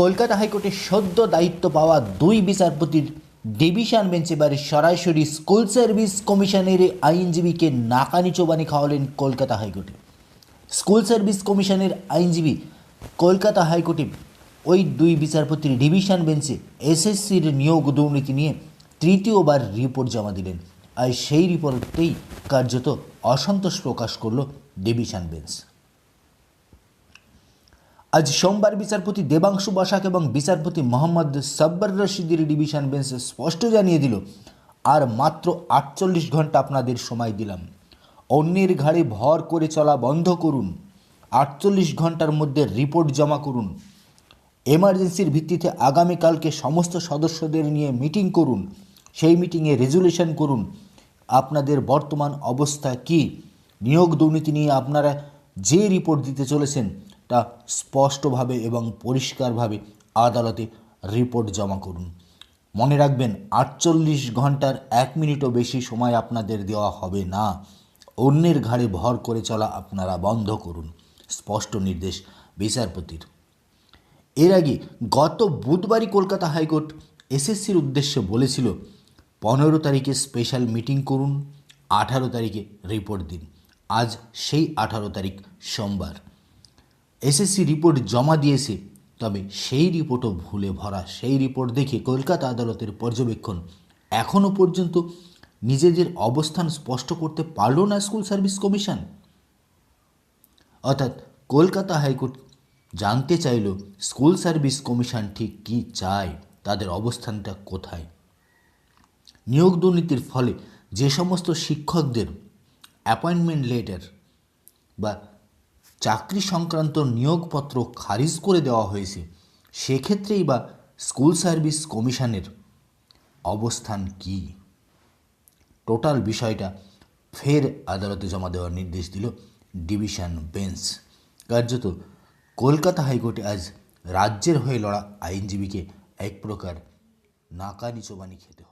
কলকাতা হাইকোর্টে সদ্য দায়িত্ব পাওয়া দুই বিচারপতির ডিভিশন বেঞ্চ এবারে সরাসরি স্কুল সার্ভিস কমিশনের আইনজীবীকে নাকানি চোবানি খাওয়ালেন কলকাতা হাইকোর্টে। স্কুল সার্ভিস কমিশনের আইনজীবী কলকাতা হাইকোর্টে ওই দুই বিচারপতির ডিভিশন বেঞ্চে এসএসসির নিয়োগ দুর্নীতি নিয়ে তৃতীয়বার রিপোর্ট জমা দিলেন। আর সেই রিপোর্টেই কার্যত অসন্তোষ প্রকাশ করল ডিভিশন বেঞ্চ। আজ সোমবার বিচারপতি দেবাংশু বসাক এবং বিচারপতি মোহাম্মদ সাব্বার রশিদের ডিভিশন বেঞ্চ স্পষ্ট জানিয়ে দিল, আর মাত্র আটচল্লিশ ঘণ্টা আপনাদের সময় দিলাম। অন্যের ঘাড়ে ভর করে চলা বন্ধ করুন। আটচল্লিশ ঘণ্টার মধ্যে রিপোর্ট জমা করুন। এমার্জেন্সির ভিত্তিতে আগামীকালকে সমস্ত সদস্যদের নিয়ে মিটিং করুন। সেই মিটিংয়ে রেজুলেশন করুন। আপনাদের বর্তমান অবস্থা কি? নিয়োগ দুর্নীতি নিয়ে আপনারা যে রিপোর্ট দিতে চলেছেন তা স্পষ্টভাবে এবং পরিষ্কারভাবে আদালতে রিপোর্ট জমা করুন। মনে রাখবেন, আটচল্লিশ ঘণ্টার এক মিনিটও বেশি সময় আপনাদের দেওয়া হবে না। অন্যের ঘাড়ে ভর করে চলা আপনারা বন্ধ করুন। স্পষ্ট নির্দেশ বিচারপতির। এর আগে গত বুধবারই কলকাতা হাইকোর্ট এসএসসির উদ্দেশ্যে বলেছিল, পনেরো তারিখে স্পেশাল মিটিং করুন, আঠারো তারিখে রিপোর্ট দিন। আজ সেই আঠারো তারিখ সোমবার। এসএসসি রিপোর্ট জমা দিয়েছে, তবে সেই রিপোর্টও ভুলে ভরা। সেই রিপোর্ট দেখে কলকাতা আদালতের পর্যবেক্ষণ। এখনও পর্যন্ত নিজেদের অবস্থান স্পষ্ট করতে পারল না স্কুল সার্ভিস কমিশন। অর্থাৎ কলকাতা হাইকোর্ট জানতে চাইল, স্কুল সার্ভিস কমিশন ঠিক কী চায়, তাদের অবস্থানটা কোথায়? নিয়োগ দুর্নীতির ফলে যে সমস্ত শিক্ষকদের অ্যাপয়েন্টমেন্ট লেটার বা চাকরি সংক্রান্ত নিয়োগপত্র খারিজ করে দেওয়া হয়েছে। সেক্ষেত্রেই বা স্কুল সার্ভিস কমিশনের অবস্থান কী? টোটাল বিষয়টা ফের আদালতে জমা দেওয়ার নির্দেশ দিল ডিভিশন বেঞ্চ। কার্যত কলকাতা হাইকোর্টে আজ রাজ্যের হয়ে লড়া আইনজীবীকে এক প্রকার নাকানি চোবানি খেতে